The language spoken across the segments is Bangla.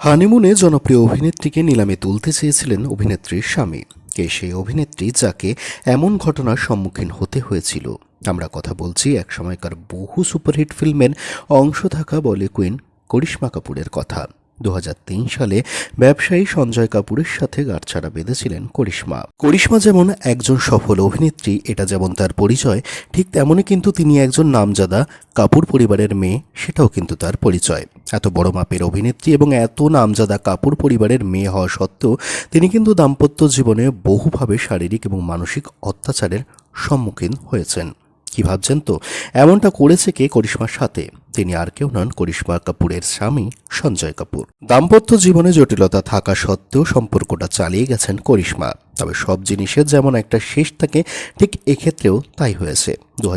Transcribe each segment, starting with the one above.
হানিমুনে জনপ্রিয় অভিনেত্রীকে নিলামে তুলতে চেয়েছিলেন অভিনেত্রীর স্বামী, কে সেই অভিনেত্রী যাকে এমন ঘটনার সম্মুখীন হতে হয়েছিল। আমরা কথা বলছি এক সময়কার বহু সুপারহিট ফিল্মের অংশ থাকা বলে কুইন করিশ্মা কাপুরের কথা। দু হাজার তিন সালে ব্যবসায়ী সঞ্জয় কাপুরের সাথে গাঁটছাড়া বেঁধেছিলেন করিশ্মা। করিশ্মা যেমন একজন সফল অভিনেত্রী, এটা যেমন তার পরিচয়, ঠিক তেমনই কিন্তু তিনি একজন নামজাদা কাপুর পরিবারের মেয়ে, সেটাও কিন্তু তার পরিচয়। এত বড় মাপের অভিনেত্রী এবং এত নামজাদা কাপুর পরিবারের মেয়ে হওয়া সত্ত্বেও তিনি কিন্তু দাম্পত্য জীবনে বহুভাবে শারীরিক এবং মানসিক অত্যাচারের সম্মুখীন হয়েছেন। কি ভাবছেন তো? এমনটা করেছে কে করিশ্মার সাথে? তিনি আর কেউ নন করিশ্মা কাপুরের স্বামী সঞ্জয় কাপুর। দাম্পত্য জীবনে জটিলতা থাকা সত্ত্বেও সম্পর্কটা চালিয়ে গেছেন করিশ্মা। তবে সব জিনিসের যেমন একটা শেষ থাকে ঠিক এক্ষেত্রেও তাই হয়েছে। দু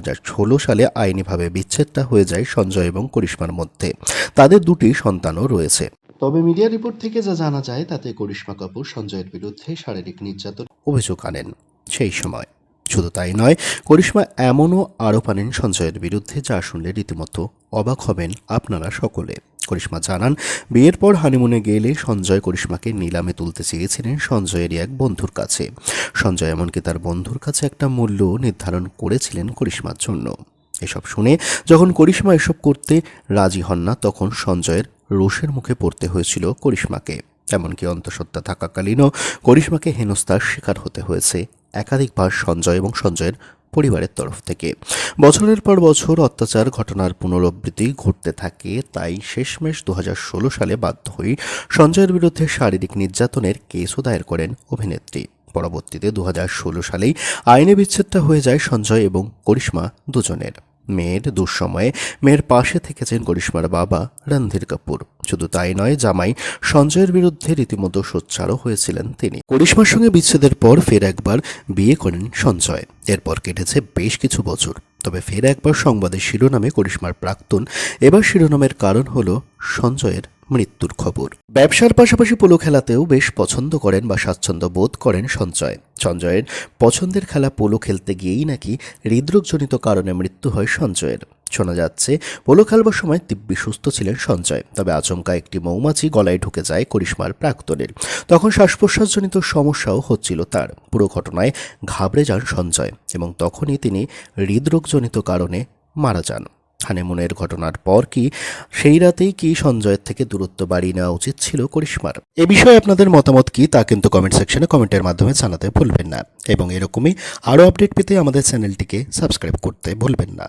সালে আইনিভাবে বিচ্ছেদটা হয়ে যায় সঞ্জয় এবং করিশ্মার মধ্যে। তাদের দুটি সন্তানও রয়েছে। তবে মিডিয়া রিপোর্ট থেকে যা জানা যায় তাতে করিশ্মা কাপুর সঞ্জয়ের বিরুদ্ধে শারীরিক নির্যাতন অভিযোগ আনেন। সেই সময়। শুধু তাই নয় করিশ্মা এমনও আরোপ আনেন সঞ্জয়ের বিরুদ্ধে যা শুনলে রীতিমতো অবাক হবেন আপনারা সকলে। করিশ্মা জানান, বিয়ের পর হানিমুনে গেলে সঞ্জয় করিশ্মাকে নিলামে তুলতে চেয়েছিলেন সঞ্জয়েরই এক বন্ধুর কাছে। সঞ্জয় এমনকি তার বন্ধুর কাছে একটা মূল্য নির্ধারণ করেছিলেন করিশ্মার জন্য। এসব শুনে যখন করিশ্মা এসব করতে রাজি হন না, তখন সঞ্জয়ের রোষের মুখে পড়তে হয়েছিল করিশ্মাকে। এমনকি অন্তঃসত্ত্বা থাকাকালীনও করিশ্মাকে হেনস্থার শিকার হতে হয়েছে। একাধিকবার সঞ্জয় এবং সঞ্জয়ের পরিবারের তরফ থেকে। বছরের পর বছর অত্যাচার ঘটনার পুনরাবৃত্তি ঘটতে থাকে, তাই শেষমেশ দু হাজার ষোলো সালে বাধ্য হয়ে সঞ্জয়ের বিরুদ্ধে শারীরিক নির্যাতনের কেসও দায়ের করেন অভিনেত্রী। পরবর্তীতে দু হাজার ষোলো সালেই আইনে বিচ্ছেদটা হয়ে যায় সঞ্জয় এবং করিশ্মা দুজনের। মেয়ের দুঃসময়ে মেয়ের পাশে থেকেছেন করিশ্মার বাবা রণধীর কাপুর। শুধু তাই নয়, জামাই সঞ্জয়ের বিরুদ্ধে রীতিমতো সোচ্চারও হয়েছিলেন তিনি। করিশ্মার সঙ্গে বিচ্ছেদের পর ফের একবার বিয়ে করেন সঞ্জয়। এরপর কেটেছে বেশ কিছু বছর। তবে ফের একবার সংবাদের শিরোনামে করিশ্মার প্রাক্তন। এবার শিরোনামের কারণ হল সঞ্জয়ের মৃত্যুর খবর। ব্যবসার পাশাপাশি পোলো খেলাতেও বেশ পছন্দ করেন বা স্বাচ্ছন্দ্য বোধ করেন সঞ্জয়। সঞ্জয়ের। পছন্দের খেলা পোলো খেলতে গিয়েই নাকি হৃদরোগজনিত কারণে মৃত্যু হয় সঞ্জয়ের। শোনা যাচ্ছে, পোলো খেলবার সময় দিব্যি সুস্থ ছিলেন সঞ্জয়, তবে আচমকা একটি মৌমাছি গলায় ঢুকে যায় করিশ্মার প্রাক্তনের। তখন শ্বাস প্রশ্বাসজনিত সমস্যাও হচ্ছিল তার। পুরো ঘটনায় ঘাবড়ে যান সঞ্জয় এবং তখনই তিনি হৃদরোগজনিত কারণে মারা যান। হানিমুনের ঘটনার পর কি সেই রাতেই কি সঞ্জয়ের থেকে দূরত্ব বাড়িয়ে নেওয়া উচিত ছিল করিশ্মার? এ বিষয়ে আপনাদের মতামত কি তা কিন্তু কমেন্ট সেকশনে কমেন্টের মাধ্যমে জানাতে ভুলবেন না। এবং এরকমই আরও আপডেট পেতে আমাদের চ্যানেলটিকে সাবস্ক্রাইব করতে ভুলবেন না।